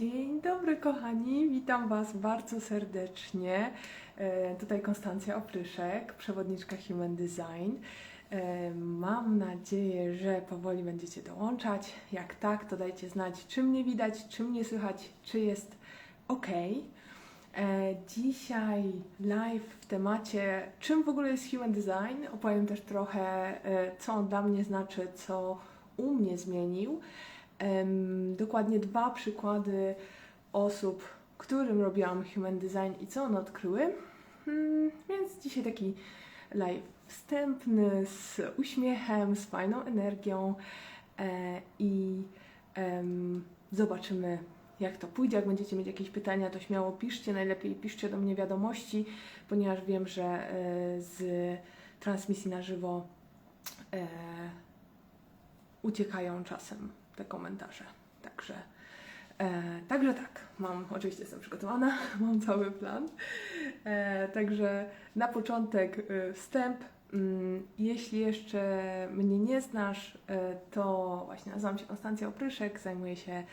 Dzień dobry kochani, witam Was bardzo serdecznie. E, Tutaj Konstancja Opryszek, przewodniczka Human Design. E, Mam nadzieję, że powoli będziecie dołączać. Jak tak, to dajcie znać, czy mnie widać, czy mnie słychać, czy jest ok. E, Dzisiaj live w temacie, czym w ogóle jest Human Design. Opowiem też trochę, co on dla mnie znaczy, co u mnie zmienił. Dokładnie dwa przykłady osób, którym robiłam Human Design i co one odkryły. Hmm, więc dzisiaj taki live wstępny, z uśmiechem, z fajną energią e, i zobaczymy, jak to pójdzie. Jak będziecie mieć jakieś pytania, to śmiało piszcie. Najlepiej piszcie do mnie wiadomości, ponieważ wiem, że e, z transmisji na żywo e, uciekają czasem te komentarze. Także, e, także tak, mam, oczywiście jestem przygotowana, mam cały plan. E, także na początek e, wstęp. Mm, Jeśli jeszcze mnie nie znasz, e, to właśnie nazywam się Konstancja Opryszek, zajmuję się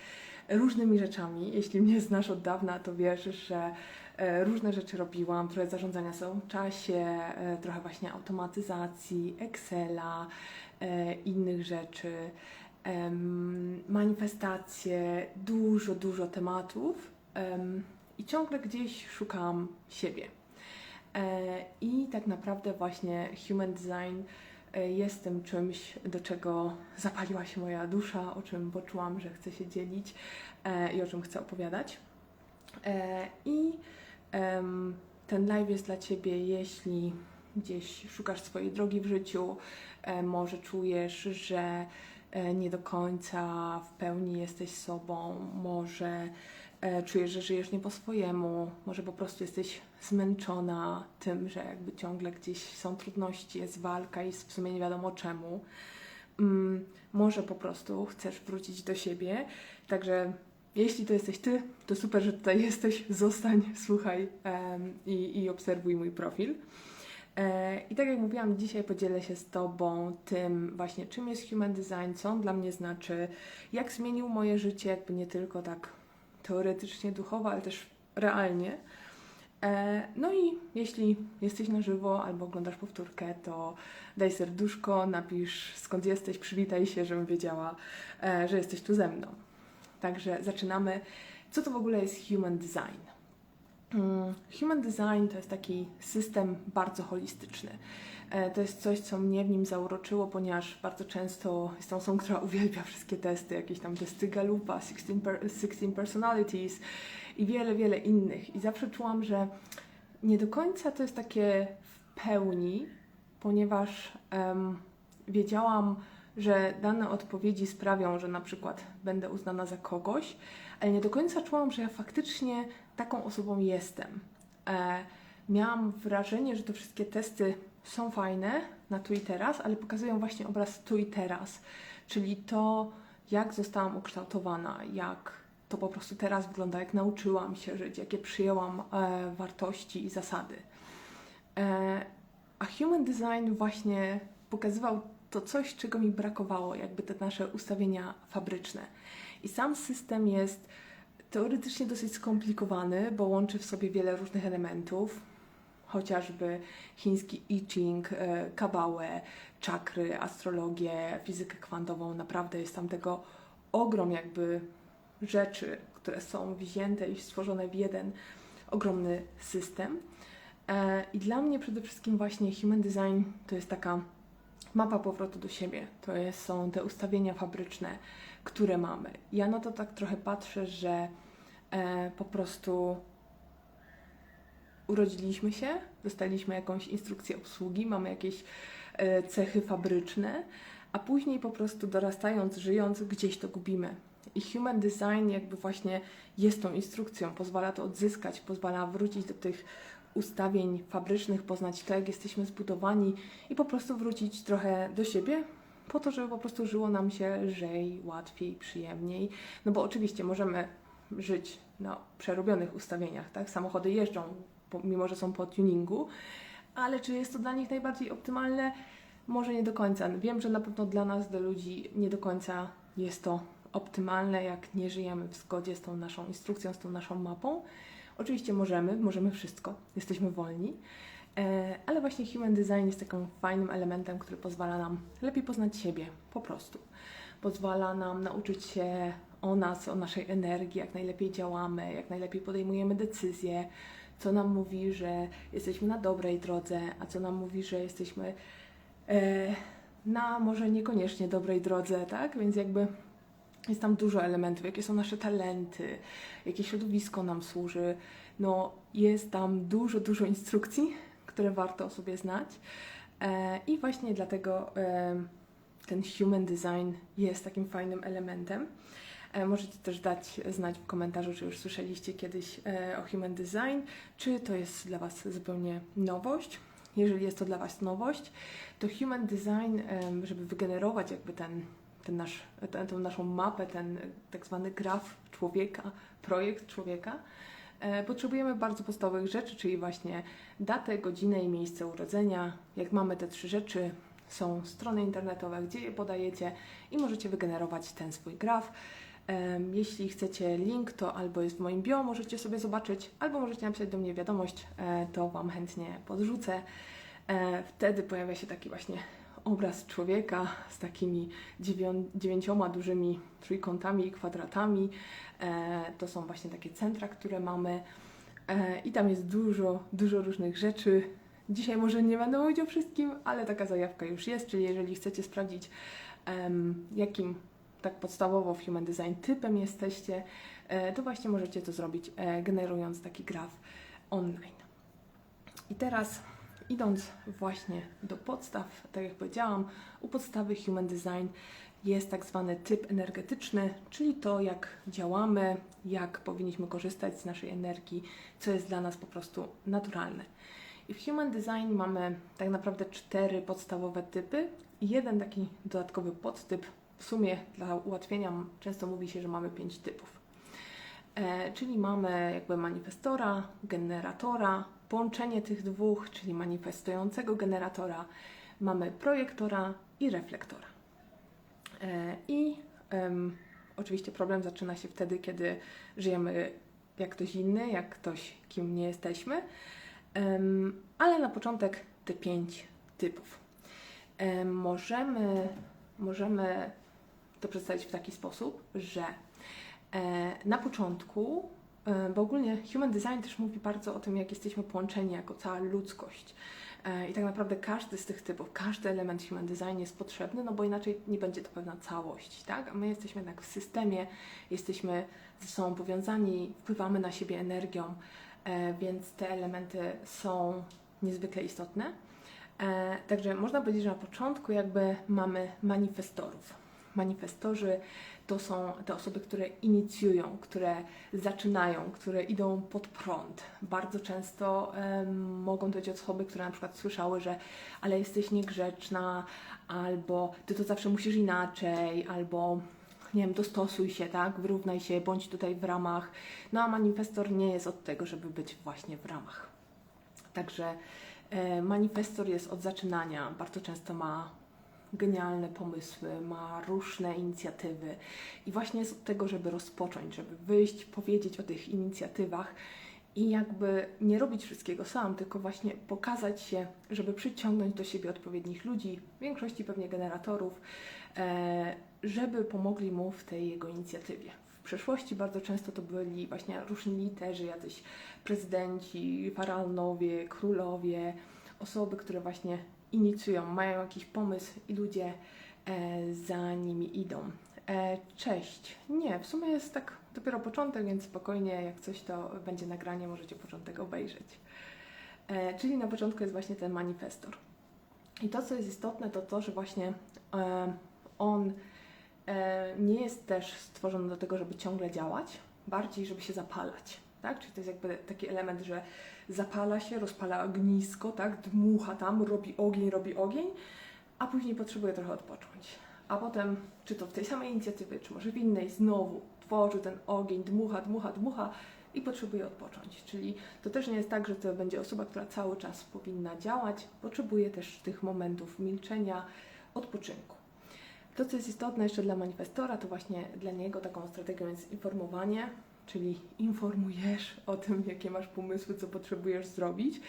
różnymi rzeczami. Jeśli mnie znasz od dawna, to wiesz, że e, różne rzeczy robiłam, trochę zarządzania sobą w czasie, trochę właśnie automatyzacji, Excela, innych rzeczy manifestacje, dużo, dużo tematów em, i ciągle gdzieś szukam siebie. E, I tak naprawdę właśnie human design e, jest tym czymś, do czego zapaliła się moja dusza, o czym poczułam, że chcę się dzielić e, i o czym chcę opowiadać. I ten live jest dla Ciebie, jeśli gdzieś szukasz swojej drogi w życiu, może czujesz, że nie do końca w pełni jesteś sobą, może e, czujesz, że żyjesz nie po swojemu, może po prostu jesteś zmęczona tym, że jakby ciągle gdzieś są trudności, jest walka i w sumie nie wiadomo czemu. Mm, może po prostu chcesz wrócić do siebie, także jeśli to jesteś ty, to super, że tutaj jesteś, zostań, słuchaj i, i obserwuj mój profil. E, I tak jak mówiłam, dzisiaj podzielę się z Tobą tym właśnie, czym jest Human Design, co on dla mnie znaczy, jak zmienił moje życie, jakby nie tylko tak teoretycznie, duchowo, ale też realnie. E, No i jeśli jesteś na żywo albo oglądasz powtórkę, to daj serduszko, napisz skąd jesteś, przywitaj się, żebym wiedziała, e, że jesteś tu ze mną. Także zaczynamy. Co to w ogóle jest Human Design? Mm, Human Design to jest taki system bardzo holistyczny. E, To jest coś, co mnie w nim zauroczyło, ponieważ bardzo często jestem osobą, która uwielbia wszystkie testy, jakieś tam testy Gallupa, 16, per, 16 Personalities i wiele, wiele innych. I zawsze czułam, że nie do końca to jest takie w pełni, ponieważ em, wiedziałam, że dane odpowiedzi sprawią, że na przykład będę uznana za kogoś, ale nie do końca czułam, że ja faktycznie taką osobą jestem. E, miałam wrażenie, że te wszystkie testy są fajne na tu i teraz, ale pokazują właśnie obraz tu i teraz, czyli to, jak zostałam ukształtowana, jak to po prostu teraz wygląda, jak nauczyłam się żyć, jakie przyjęłam e, wartości i zasady. E, a Human Design właśnie pokazywał to coś, czego mi brakowało, jakby te nasze ustawienia fabryczne. I sam system jest teoretycznie dosyć skomplikowany, bo łączy w sobie wiele różnych elementów, chociażby chiński I Ching, e, kabałę, czakry, astrologię, fizykę kwantową. Naprawdę jest tam tego ogrom jakby rzeczy, które są wzięte i stworzone w jeden ogromny system. E, I dla mnie przede wszystkim właśnie Human Design to jest taka mapa powrotu do siebie. To jest, są te ustawienia fabryczne, które mamy. Ja na to tak trochę patrzę, że e, po prostu urodziliśmy się, dostaliśmy jakąś instrukcję obsługi, mamy jakieś e, cechy fabryczne, a później po prostu dorastając, żyjąc, gdzieś to gubimy. I human design jakby właśnie jest tą instrukcją, pozwala to odzyskać, pozwala wrócić do tych ustawień fabrycznych, poznać to, jak jesteśmy zbudowani i po prostu wrócić trochę do siebie, po to, żeby po prostu żyło nam się lżej, łatwiej, przyjemniej. No bo oczywiście możemy żyć na przerobionych ustawieniach, tak? Samochody jeżdżą, mimo że są po tuningu, ale czy jest to dla nich najbardziej optymalne? Może nie do końca. Wiem, że na pewno dla nas, dla ludzi, nie do końca jest to optymalne, jak nie żyjemy w zgodzie z tą naszą instrukcją, z tą naszą mapą. Oczywiście możemy, możemy wszystko, jesteśmy wolni, e, ale właśnie human design jest takim fajnym elementem, który pozwala nam lepiej poznać siebie, po prostu. Pozwala nam nauczyć się o nas, o naszej energii, jak najlepiej działamy, jak najlepiej podejmujemy decyzje, co nam mówi, że jesteśmy na dobrej drodze, a co nam mówi, że jesteśmy e, na może niekoniecznie dobrej drodze, tak? Więc jakby jest tam dużo elementów, jakie są nasze talenty, jakie środowisko nam służy. No, jest tam dużo, dużo instrukcji, które warto sobie znać. E, I właśnie dlatego e, ten human design jest takim fajnym elementem. E, możecie też dać znać w komentarzu, czy już słyszeliście kiedyś e, o Human Design, czy to jest dla Was zupełnie nowość. Jeżeli jest to dla Was nowość, to Human Design, żeby wygenerować jakby ten, ten nasz, ten, tą naszą mapę, ten tak zwany graf człowieka, projekt człowieka, e, potrzebujemy bardzo podstawowych rzeczy, czyli właśnie datę, godzinę i miejsce urodzenia. Jak mamy te trzy rzeczy, są strony internetowe, gdzie je podajecie i możecie wygenerować ten swój graf. Jeśli chcecie link, to albo jest w moim bio, możecie sobie zobaczyć, albo możecie napisać do mnie wiadomość, e, to Wam chętnie podrzucę. E, wtedy pojawia się taki właśnie obraz człowieka z takimi dziewięcioma dużymi trójkątami i kwadratami. E, to są właśnie takie centra, które mamy. I tam jest dużo, dużo różnych rzeczy. Dzisiaj może nie będę mówić o wszystkim, ale taka zajawka już jest, czyli jeżeli chcecie sprawdzić, jakim tak podstawowo w Human Design typem jesteście, e, to właśnie możecie to zrobić e, generując taki graf online. I teraz idąc właśnie do podstaw, tak jak powiedziałam, u podstawy Human Design jest tak zwany typ energetyczny, czyli to, jak działamy, jak powinniśmy korzystać z naszej energii, co jest dla nas po prostu naturalne. I w Human Design mamy tak naprawdę cztery podstawowe typy i jeden taki dodatkowy podtyp, w sumie dla ułatwienia często mówi się, że mamy pięć typów. E, czyli mamy jakby manifestora, generatora, połączenie tych dwóch, czyli manifestującego generatora, mamy projektora i reflektora. E, I oczywiście problem zaczyna się wtedy, kiedy żyjemy jak ktoś inny, jak ktoś, kim nie jesteśmy, ale na początek te pięć typów. E, możemy, możemy to przedstawić w taki sposób, że e, na początku, e, bo ogólnie Human Design też mówi bardzo o tym, jak jesteśmy połączeni jako cała ludzkość. E, I tak naprawdę każdy z tych typów, każdy element Human Design jest potrzebny, no bo inaczej nie będzie to pewna całość, tak? A my jesteśmy jednak w systemie, jesteśmy ze sobą powiązani, wpływamy na siebie energią, więc te elementy są niezwykle istotne. Także można powiedzieć, że na początku jakby mamy manifestorów manifestorzy to są te osoby, które inicjują, które zaczynają, które idą pod prąd. Bardzo często um, mogą to być osoby, które na przykład słyszały, że ale jesteś niegrzeczna, albo ty to zawsze musisz inaczej, albo nie wiem, dostosuj się, tak, wyrównaj się, bądź tutaj w ramach. No a manifestor nie jest od tego, żeby być właśnie w ramach. Także e, manifestor jest od zaczynania, bardzo często ma genialne pomysły, ma różne inicjatywy i właśnie od tego, żeby rozpocząć, żeby wyjść, powiedzieć o tych inicjatywach i jakby nie robić wszystkiego sam, tylko właśnie pokazać się, żeby przyciągnąć do siebie odpowiednich ludzi, w większości pewnie generatorów, e, żeby pomogli mu w tej jego inicjatywie. W przeszłości bardzo często to byli właśnie różni literzy, jacyś prezydenci, faraonowie, królowie, osoby, które właśnie inicjują, mają jakiś pomysł i ludzie e, za nimi idą. E, cześć. Nie, w sumie jest tak dopiero początek, więc spokojnie, jak coś to będzie nagranie, możecie początek obejrzeć. E, czyli na początku jest właśnie ten manifestor. I to, co jest istotne, to to, że właśnie on nie jest też stworzony do tego, żeby ciągle działać, bardziej, żeby się zapalać. Tak? Czyli to jest jakby taki element, że zapala się, rozpala ognisko, tak, dmucha tam, robi ogień, robi ogień, a później potrzebuje trochę odpocząć. A potem, czy to w tej samej inicjatywie, czy może w innej, znowu tworzy ten ogień, dmucha, dmucha, dmucha i potrzebuje odpocząć. Czyli to też nie jest tak, że to będzie osoba, która cały czas powinna działać, potrzebuje też tych momentów milczenia, odpoczynku. To, co jest istotne jeszcze dla manifestora, to właśnie dla niego taką strategią jest informowanie, czyli informujesz o tym, jakie masz pomysły, co potrzebujesz zrobić,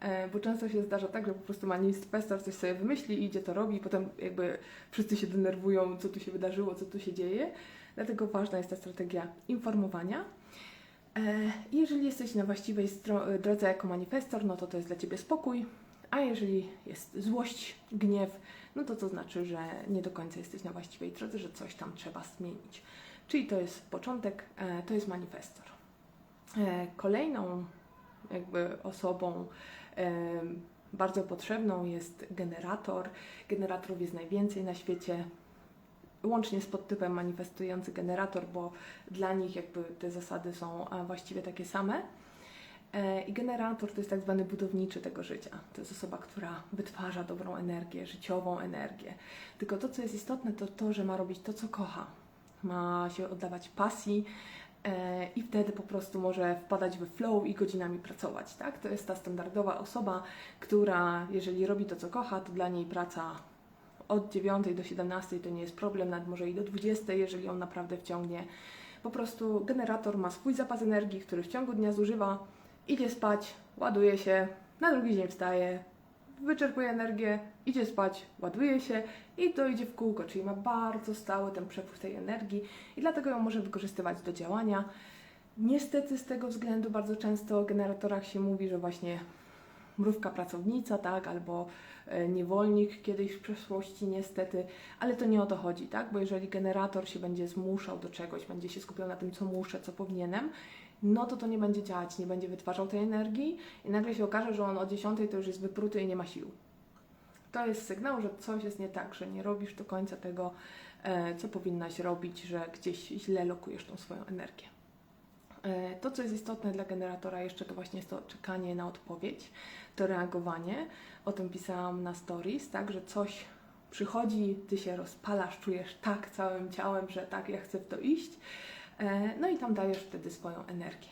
e, bo często się zdarza tak, że po prostu manifestor coś sobie wymyśli i idzie to robi i potem jakby wszyscy się denerwują, co tu się wydarzyło, co tu się dzieje. Dlatego ważna jest ta strategia informowania. E, Jeżeli jesteś na właściwej drodze jako manifestor, no to to jest dla Ciebie spokój, a jeżeli jest złość, gniew, no to to znaczy, że nie do końca jesteś na właściwej drodze, że coś tam trzeba zmienić. Czyli to jest początek, e, to jest manifestor. E, Kolejną jakby osobą e, bardzo potrzebną jest generator. Generatorów jest najwięcej na świecie, łącznie z podtypem manifestujący generator, bo dla nich jakby te zasady są właściwie takie same. I generator to jest tak zwany budowniczy tego życia. To jest osoba, która wytwarza dobrą energię, życiową energię. Tylko to, co jest istotne, to to, że ma robić to, co kocha. Ma się oddawać pasji e, i wtedy po prostu może wpadać we flow i godzinami pracować. Tak? To jest ta standardowa osoba, która jeżeli robi to, co kocha, to dla niej praca od 9 do 17 to nie jest problem, nawet może i do 20, jeżeli on naprawdę wciągnie. Po prostu generator ma swój zapas energii, który w ciągu dnia zużywa, idzie spać, ładuje się, na drugi dzień wstaje, wyczerpuje energię, idzie spać, ładuje się i to idzie w kółko, czyli ma bardzo stały ten przepływ tej energii i dlatego ją może wykorzystywać do działania. Niestety z tego względu bardzo często o generatorach się mówi, że właśnie mrówka pracownica, tak, albo e, niewolnik kiedyś w przeszłości niestety, ale to nie o to chodzi, tak, bo jeżeli generator się będzie zmuszał do czegoś, będzie się skupiał na tym, co muszę, co powinienem, no to to nie będzie działać, nie będzie wytwarzał tej energii i nagle się okaże, że on o 10 to już jest wypruty i nie ma sił. To jest sygnał, że coś jest nie tak, że nie robisz do końca tego, e, co powinnaś robić, że gdzieś źle lokujesz tą swoją energię. E, To, co jest istotne dla generatora jeszcze, to właśnie jest to czekanie na odpowiedź, to reagowanie. O tym pisałam na stories, tak, że coś przychodzi, ty się rozpalasz, czujesz tak całym ciałem, że tak, ja chcę w to iść. E, No i tam dajesz wtedy swoją energię.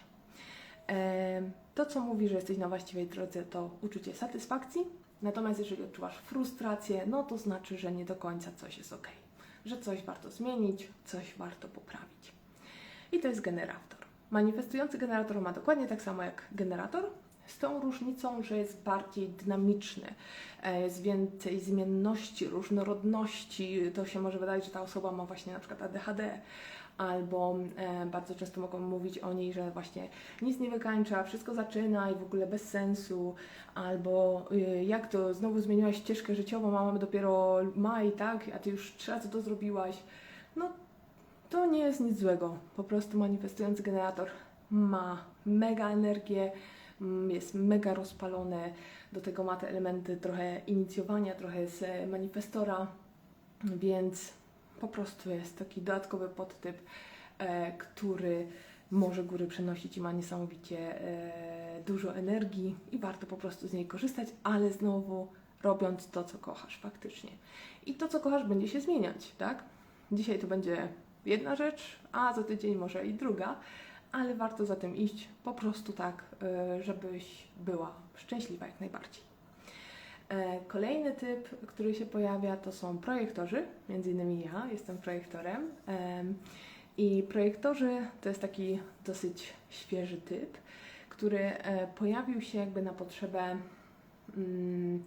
To, co mówi, że jesteś na właściwej drodze, to uczucie satysfakcji. Natomiast jeżeli odczuwasz frustrację, no to znaczy, że nie do końca coś jest ok, że coś warto zmienić, coś warto poprawić. I to jest generator. Manifestujący generator ma dokładnie tak samo jak generator, z tą różnicą, że jest bardziej dynamiczny, e, jest więcej zmienności, różnorodności. To się może wydać, że ta osoba ma właśnie na przykład ADHD, albo e, bardzo często mogą mówić o niej, że właśnie nic nie wykańcza, wszystko zaczyna i w ogóle bez sensu, albo y, jak to znowu zmieniłaś ścieżkę życiową, a mamy dopiero maj, tak, a ty już trzy razy to zrobiłaś. No to nie jest nic złego. Po prostu manifestujący generator ma mega energię, mm, jest mega rozpalony. Do tego ma te elementy trochę inicjowania, trochę z manifestora, więc po prostu jest taki dodatkowy podtyp, e, który może góry przenosić i ma niesamowicie e, dużo energii i warto po prostu z niej korzystać, ale znowu robiąc to, co kochasz faktycznie. I to, co kochasz, będzie się zmieniać, tak? Dzisiaj to będzie jedna rzecz, a za tydzień może i druga, ale warto za tym iść po prostu tak, y, żebyś była szczęśliwa jak najbardziej. E, Kolejny typ, który się pojawia, to są projektorzy, między innymi ja jestem projektorem. Em, I projektorzy to jest taki dosyć świeży typ, który e, pojawił się jakby na potrzebę mm,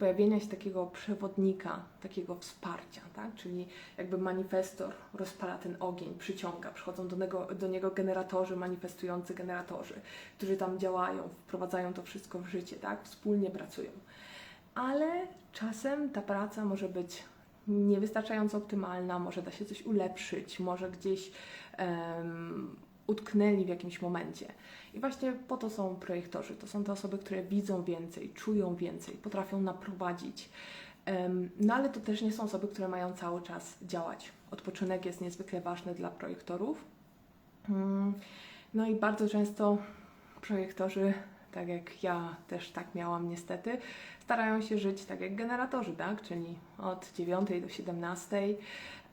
pojawienia się takiego przewodnika, takiego wsparcia, tak? czyli jakby manifestor rozpala ten ogień, przyciąga, przychodzą do niego, do niego generatorzy, manifestujący generatorzy, którzy tam działają, wprowadzają to wszystko w życie, tak? wspólnie pracują. Ale czasem ta praca może być niewystarczająco optymalna, może da się coś ulepszyć, może gdzieś em, utknęli w jakimś momencie. I właśnie po to są projektorzy. To są te osoby, które widzą więcej, czują więcej, potrafią naprowadzić. Em, No ale to też nie są osoby, które mają cały czas działać. Odpoczynek jest niezwykle ważny dla projektorów. Mm, No i bardzo często projektorzy, tak jak ja też tak miałam niestety, starają się żyć tak jak generatorzy, tak? Czyli od 9 do 17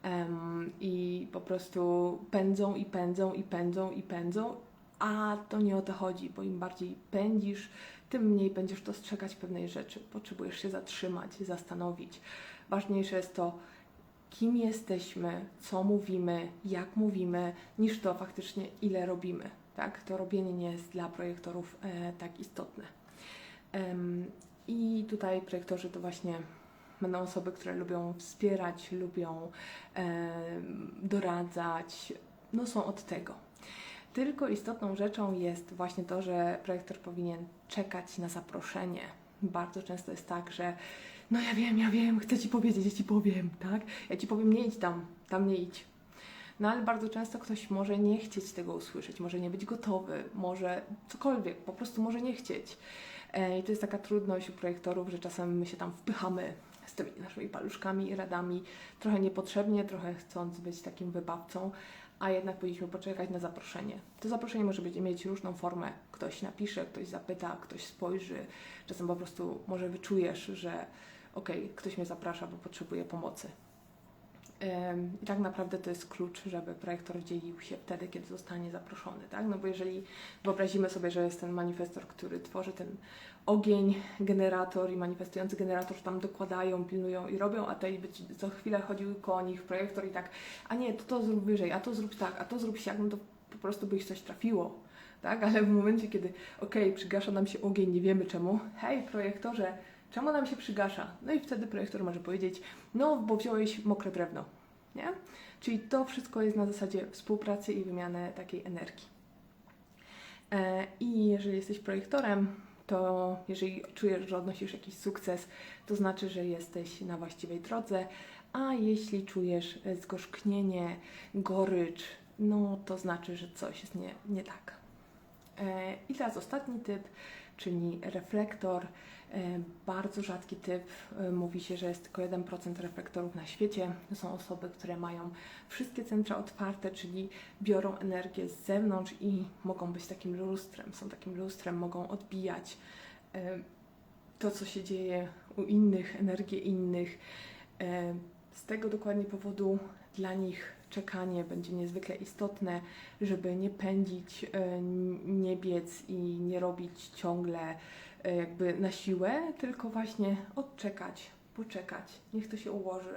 em, i po prostu pędzą i pędzą i pędzą i pędzą, a to nie o to chodzi, bo im bardziej pędzisz, tym mniej będziesz dostrzegać pewnej rzeczy. Potrzebujesz się zatrzymać, zastanowić. Ważniejsze jest to, kim jesteśmy, co mówimy, jak mówimy, niż to faktycznie ile robimy. Tak? To robienie nie jest dla projektorów e, tak istotne. I tutaj projektorzy to właśnie będą osoby, które lubią wspierać, lubią em, doradzać, no są od tego. Tylko istotną rzeczą jest właśnie to, że projektor powinien czekać na zaproszenie. Bardzo często jest tak, że no ja wiem, ja wiem, chcę Ci powiedzieć, ja Ci powiem, tak? Ja Ci powiem, nie idź tam, tam nie idź. No ale bardzo często ktoś może nie chcieć tego usłyszeć, może nie być gotowy, może cokolwiek, po prostu może nie chcieć. E, I to jest taka trudność u projektorów, że czasem my się tam wpychamy z tymi naszymi paluszkami i radami, trochę niepotrzebnie, trochę chcąc być takim wybawcą, a jednak powinniśmy poczekać na zaproszenie. To zaproszenie może być, mieć różną formę. Ktoś napisze, ktoś zapyta, ktoś spojrzy. Czasem po prostu może wyczujesz, że okej, ktoś mnie zaprasza, bo potrzebuje pomocy. I tak naprawdę to jest klucz, żeby projektor dzielił się wtedy, kiedy zostanie zaproszony, tak? No bo jeżeli wyobrazimy sobie, że jest ten manifestor, który tworzy ten ogień, generator i manifestujący generator tam dokładają, pilnują i robią, a tej być co chwilę chodził koło nich projektor i tak, a nie, to to zrób wyżej, a to zrób tak, a to zrób siak, no to po prostu by ich coś trafiło, tak? Ale w momencie, kiedy okej, przygasza nam się ogień, nie wiemy czemu, hej projektorze, czemu nam się przygasza? No i wtedy projektor może powiedzieć, no bo wziąłeś mokre drewno, nie? Czyli to wszystko jest na zasadzie współpracy i wymiany takiej energii. E, I jeżeli jesteś projektorem, to jeżeli czujesz, że odnosisz jakiś sukces, to znaczy, że jesteś na właściwej drodze, a jeśli czujesz zgorzknienie, gorycz, no to znaczy, że coś jest nie, nie tak. E, I teraz ostatni typ, czyli reflektor. E, Bardzo rzadki typ. E, Mówi się, że jest tylko 1% reflektorów na świecie. To są osoby, które mają wszystkie centra otwarte, czyli biorą energię z zewnątrz i mogą być takim lustrem. Są takim lustrem, mogą odbijać e, to, co się dzieje u innych, energię innych. Z tego dokładnie powodu dla nich czekanie będzie niezwykle istotne, żeby nie pędzić, nie biec i nie robić ciągle jakby na siłę, tylko właśnie odczekać, poczekać, niech to się ułoży.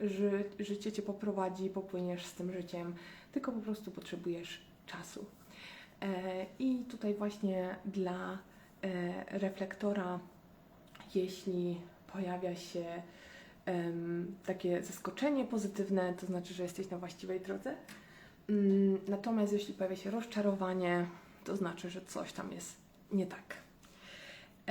Ży, życie cię poprowadzi, popłyniesz z tym życiem, tylko po prostu potrzebujesz czasu. E, I tutaj właśnie dla e, reflektora, jeśli pojawia się takie zaskoczenie pozytywne, to znaczy, że jesteś na właściwej drodze. Mm, Natomiast jeśli pojawia się rozczarowanie, to znaczy, że coś tam jest nie tak.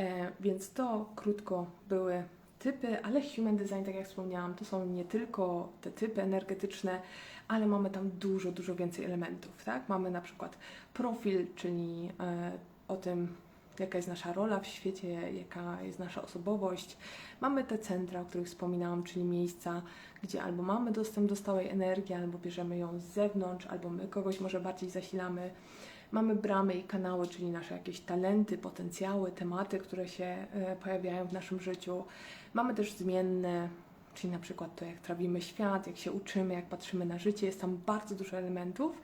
E, więc to krótko były typy, ale human design, tak jak wspomniałam, to są nie tylko te typy energetyczne, ale mamy tam dużo, dużo więcej elementów, tak? Mamy na przykład profil, czyli e, o tym, jaka jest nasza rola w świecie, jaka jest nasza osobowość. Mamy te centra, o których wspominałam, czyli miejsca, gdzie albo mamy dostęp do stałej energii, albo bierzemy ją z zewnątrz, albo my kogoś może bardziej zasilamy. Mamy bramy i kanały, czyli nasze jakieś talenty, potencjały, tematy, które się e, pojawiają w naszym życiu. Mamy też zmienne, czyli na przykład to, jak trawimy świat, jak się uczymy, jak patrzymy na życie. Jest tam bardzo dużo elementów.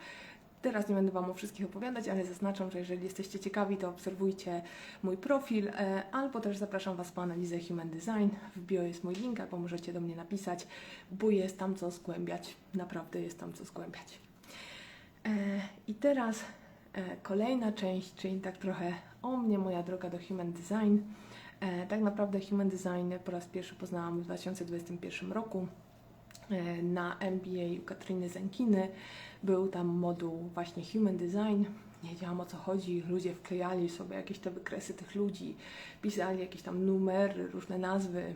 Teraz nie będę Wam o wszystkich opowiadać, ale zaznaczam, że jeżeli jesteście ciekawi, to obserwujcie mój profil, e, albo też zapraszam Was po analizę Human Design. W bio jest mój link, albo możecie do mnie napisać, bo jest tam co zgłębiać. Naprawdę jest tam co zgłębiać. E, I teraz kolejna część, czyli tak trochę o mnie, moja droga do Human Design. E, tak naprawdę Human Design po raz pierwszy poznałam w 2021 roku e, na MBA u Katriny Zenkiny. Był tam moduł właśnie Human Design. Nie wiedziałam o co chodzi. Ludzie wklejali sobie jakieś te wykresy tych ludzi, pisali jakieś tam numery, różne nazwy.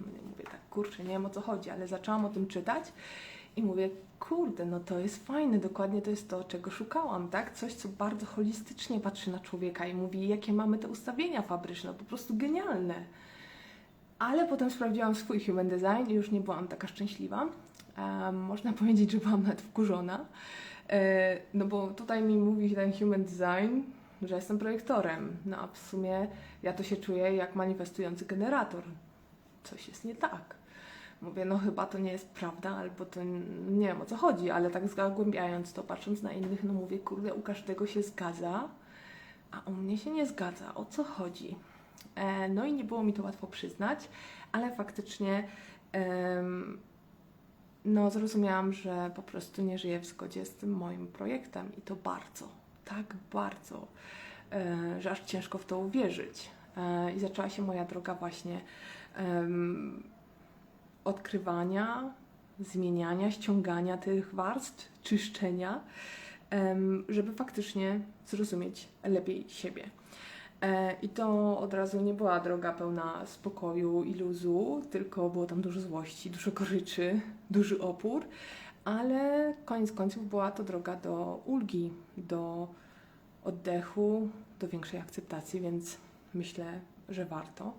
Mówię tak, kurczę, nie wiem o co chodzi, ale zaczęłam o tym czytać i mówię, kurde, no to jest fajne, dokładnie to jest to, czego szukałam, tak? Coś, co bardzo holistycznie patrzy na człowieka i mówi, jakie mamy te ustawienia fabryczne, po prostu genialne. Ale potem sprawdziłam swój human design i już nie byłam taka szczęśliwa. Można powiedzieć, że byłam nawet wkurzona. E, no bo tutaj mi mówi ten human design, że jestem projektorem. No a w sumie ja to się czuję jak manifestujący generator. Coś jest nie tak. Mówię, no chyba to nie jest prawda, albo to nie wiem o co chodzi, ale tak zagłębiając to, patrząc na innych, no mówię, kurde, u każdego się zgadza, a u mnie się nie zgadza. O co chodzi? E, no i nie było mi to łatwo przyznać, ale faktycznie em, no zrozumiałam, że po prostu nie żyję w zgodzie z tym moim projektem i to bardzo, tak bardzo, e, że aż ciężko w to uwierzyć. E, I zaczęła się moja droga właśnie em, odkrywania, zmieniania, ściągania tych warstw, czyszczenia, żeby faktycznie zrozumieć lepiej siebie. E, I to od razu nie była droga pełna spokoju i luzu, tylko było tam dużo złości, dużo goryczy, duży opór, ale koniec końców była to droga do ulgi, do oddechu, do większej akceptacji, więc myślę, że warto,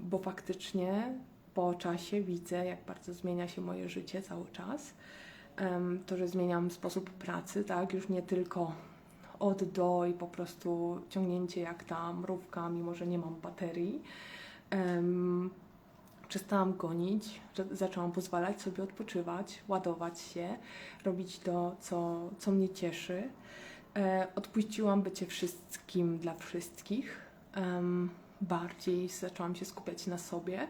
bo faktycznie po czasie widzę, jak bardzo zmienia się moje życie cały czas. To, że zmieniam sposób pracy, tak, już nie tylko od do i po prostu ciągnięcie jak ta mrówka, mimo że nie mam baterii. Przestałam gonić, zaczęłam pozwalać sobie odpoczywać, ładować się, robić to, co, co mnie cieszy. E, odpuściłam bycie wszystkim dla wszystkich. Bardziej zaczęłam się skupiać na sobie.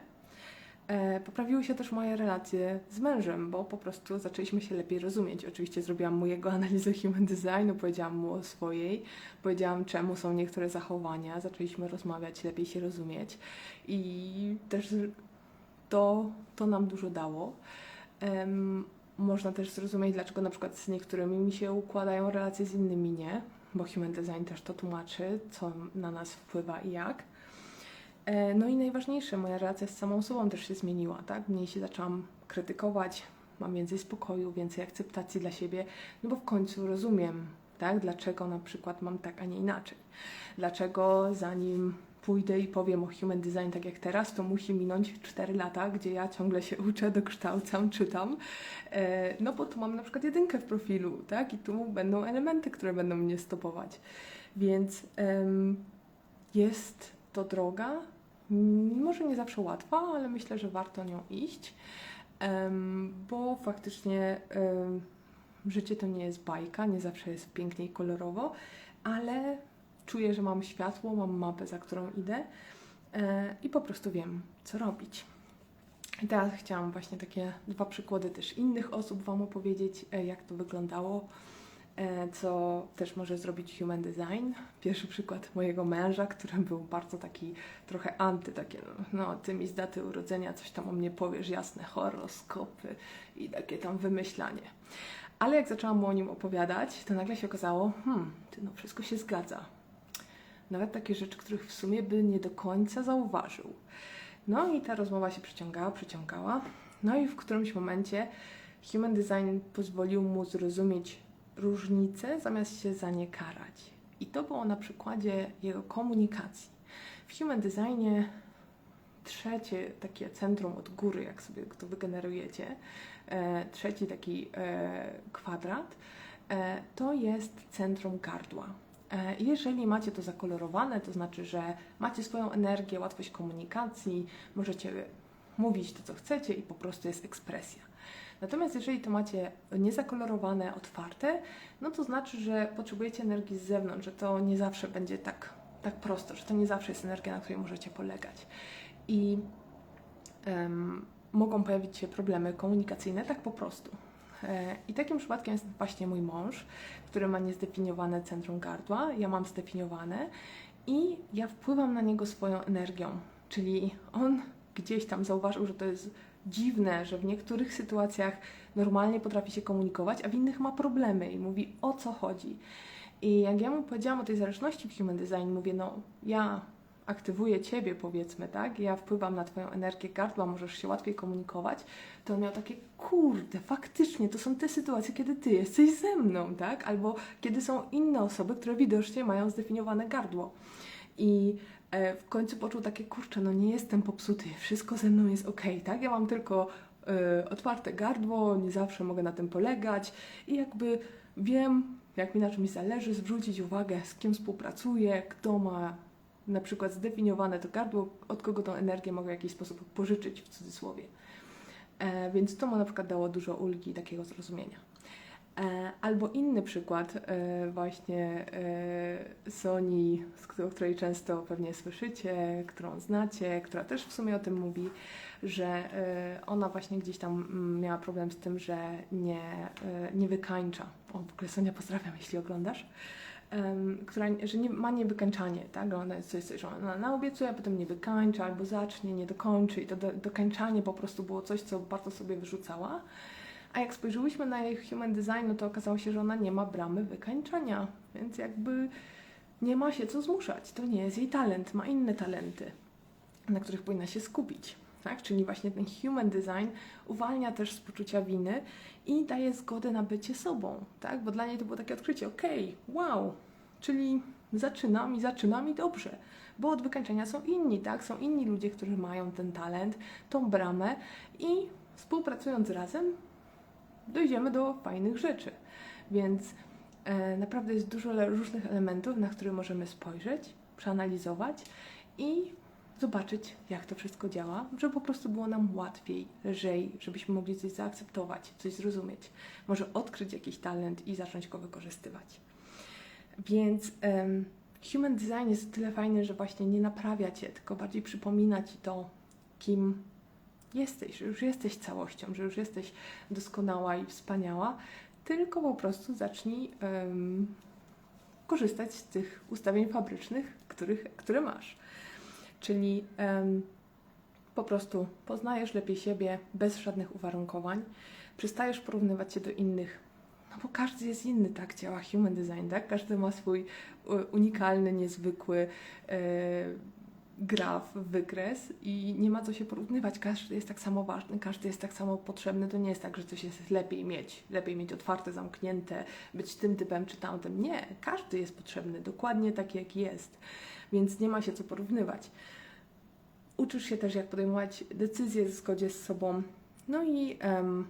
E, Poprawiły się też moje relacje z mężem, bo po prostu zaczęliśmy się lepiej rozumieć. Oczywiście zrobiłam mu jego analizę human designu, powiedziałam mu o swojej, powiedziałam czemu są niektóre zachowania, zaczęliśmy rozmawiać, lepiej się rozumieć i też to, to nam dużo dało. Em, można też zrozumieć, dlaczego na przykład z niektórymi mi się układają relacje, z innymi nie, bo human design też to tłumaczy, co na nas wpływa i jak. E, No i najważniejsze, moja relacja z samą sobą też się zmieniła, tak? Mniej się zaczęłam krytykować, mam więcej spokoju, więcej akceptacji dla siebie, no bo w końcu rozumiem, tak? Dlaczego na przykład mam tak, a nie inaczej. Dlaczego zanim pójdę i powiem o human design tak jak teraz, to musi minąć 4 lata, gdzie ja ciągle się uczę, dokształcam, czytam. E, No bo tu mam na przykład jedynkę w profilu, tak? I tu będą elementy, które będą mnie stopować. Więc jest to droga, Może nie zawsze łatwa, ale myślę, że warto nią iść, bo faktycznie życie to nie jest bajka, nie zawsze jest pięknie i kolorowo, ale czuję, że mam światło, mam mapę, za którą idę e, i po prostu wiem, co robić. I teraz chciałam właśnie takie dwa przykłady też innych osób Wam opowiedzieć, e, jak to wyglądało co też może zrobić human design. Pierwszy przykład mojego męża, który był bardzo taki trochę anty, takie no, no ty mi z daty urodzenia coś tam o mnie powiesz, jasne, horoskopy i takie tam wymyślanie. Ale jak zaczęłam mu o nim opowiadać, to nagle się okazało, hmm, ty no wszystko się zgadza. Nawet takie rzeczy, których w sumie by nie do końca zauważył. No i ta rozmowa się przeciągała, przeciągała. No i w którymś momencie Human Design pozwolił mu zrozumieć różnice, zamiast się za nie karać. I to było na przykładzie jego komunikacji. W Human Designie trzecie takie centrum od góry, jak sobie to wygenerujecie, e, trzeci taki e, kwadrat, e, to jest centrum gardła. E, Jeżeli macie to zakolorowane, to znaczy, że macie swoją energię, łatwość komunikacji, możecie mówić to, co chcecie i po prostu jest ekspresja. Natomiast jeżeli to macie niezakolorowane, otwarte, no to znaczy, że potrzebujecie energii z zewnątrz, że to nie zawsze będzie tak, tak prosto, że to nie zawsze jest energia, na której możecie polegać. I em, mogą pojawić się problemy komunikacyjne tak po prostu. E, I takim przypadkiem jest właśnie mój mąż, który ma niezdefiniowane centrum gardła, ja mam zdefiniowane i ja wpływam na niego swoją energią. Czyli on gdzieś tam zauważył, że to jest dziwne, że w niektórych sytuacjach normalnie potrafi się komunikować, a w innych ma problemy i mówi o co chodzi. I jak ja mu powiedziałam o tej zależności w Human Design, mówię, no ja aktywuję Ciebie, powiedzmy, tak? Ja wpływam na Twoją energię gardła, możesz się łatwiej komunikować, to on miał takie, kurde, faktycznie, to są te sytuacje, kiedy Ty jesteś ze mną, tak? Albo kiedy są inne osoby, które widocznie mają zdefiniowane gardło. I w końcu poczuł takie, kurczę, no nie jestem popsuty, wszystko ze mną jest ok, tak? Ja mam tylko e, otwarte gardło, nie zawsze mogę na tym polegać i jakby wiem, jak mi na czymś zależy, zwrócić uwagę, z kim współpracuję, kto ma na przykład zdefiniowane to gardło, od kogo tą energię mogę w jakiś sposób pożyczyć w cudzysłowie. E, więc to mu na przykład dało dużo ulgi i takiego zrozumienia. E, Albo inny przykład, e, właśnie e, Sony, o której często pewnie słyszycie, którą znacie, która też w sumie o tym mówi, że ona właśnie gdzieś tam mm, miała problem z tym, że nie, nie wykańcza. O, w ogóle Sonia, pozdrawiam, jeśli oglądasz. Która, że nie, ma niewykańczanie, tak? Ona jest coś, że ona naobiecuje, a potem nie wykańcza, albo zacznie, nie dokończy i to do, dokańczanie po prostu było coś, co bardzo sobie wyrzucała. A jak spojrzyłyśmy na jej human design, no to okazało się, że ona nie ma bramy wykańczania, więc jakby nie ma się co zmuszać. To nie jest jej talent, ma inne talenty, na których powinna się skupić. Tak? Czyli właśnie ten human design uwalnia też z poczucia winy i daje zgodę na bycie sobą, tak? Bo dla niej to było takie odkrycie, okej, wow, czyli zaczynam i zaczynam i dobrze, bo od wykańczenia są inni, tak? Są inni ludzie, którzy mają ten talent, tą bramę i współpracując razem dojdziemy do fajnych rzeczy. Więc e, naprawdę jest dużo różnych elementów, na które możemy spojrzeć, przeanalizować i zobaczyć, jak to wszystko działa, żeby po prostu było nam łatwiej, lżej, żebyśmy mogli coś zaakceptować, coś zrozumieć, może odkryć jakiś talent i zacząć go wykorzystywać. Więc em, human design jest o tyle fajny, że właśnie nie naprawia cię, tylko bardziej przypomina ci to, kim jesteś, że już jesteś całością, że już jesteś doskonała i wspaniała, tylko po prostu zacznij em, korzystać z tych ustawień fabrycznych, których, które masz. Czyli em, po prostu poznajesz lepiej siebie bez żadnych uwarunkowań, przestajesz porównywać się do innych, no bo każdy jest inny, tak działa human design, tak? Każdy ma swój unikalny, niezwykły e, graf, wykres i nie ma co się porównywać. Każdy jest tak samo ważny, każdy jest tak samo potrzebny. To nie jest tak, że coś jest lepiej mieć, lepiej mieć otwarte, zamknięte, być tym typem czy tamtym. Nie, każdy jest potrzebny, dokładnie tak jak jest, więc nie ma się co porównywać. Uczysz się też, jak podejmować decyzje w zgodzie z sobą. No i em,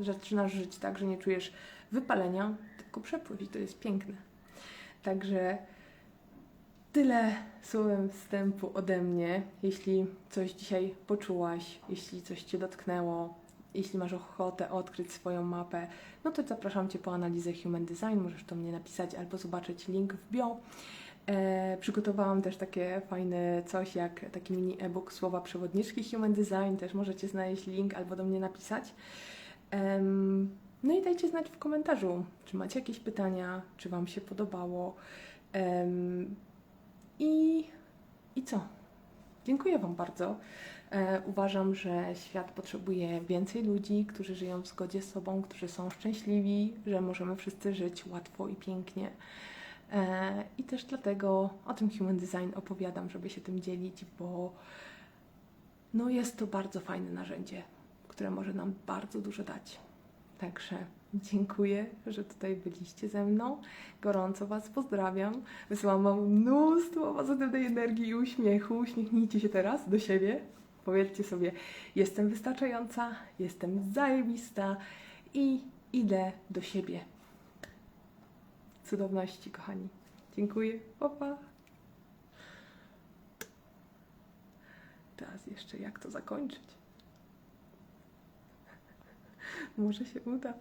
zaczynasz żyć tak, że nie czujesz wypalenia, tylko przepływ i to jest piękne. Także tyle słowem wstępu ode mnie. Jeśli coś dzisiaj poczułaś, jeśli coś Cię dotknęło, jeśli masz ochotę odkryć swoją mapę, no to zapraszam Cię po analizę Human Design. Możesz do mnie napisać albo zobaczyć link w bio. E, przygotowałam też takie fajne coś jak taki mini e-book słowa przewodniczki Human Design. Też możecie znaleźć link albo do mnie napisać. Em, no i dajcie znać w komentarzu, czy macie jakieś pytania, czy Wam się podobało. Em, i, I co? Dziękuję Wam bardzo. E, uważam, że świat potrzebuje więcej ludzi, którzy żyją w zgodzie z sobą, którzy są szczęśliwi, że możemy wszyscy żyć łatwo i pięknie. E, I też dlatego o tym Human Design opowiadam, żeby się tym dzielić, bo no jest to bardzo fajne narzędzie, które może nam bardzo dużo dać. Także dziękuję, że tutaj byliście ze mną. Gorąco Was pozdrawiam. Wysyłam Wam mnóstwo pozytywnej energii i uśmiechu. Uśmiechnijcie się teraz do siebie. Powiedzcie sobie, jestem wystarczająca, jestem zajebista i idę do siebie. Cudowności, kochani. Dziękuję. Pa, pa. Teraz jeszcze jak to zakończyć? Może się uda.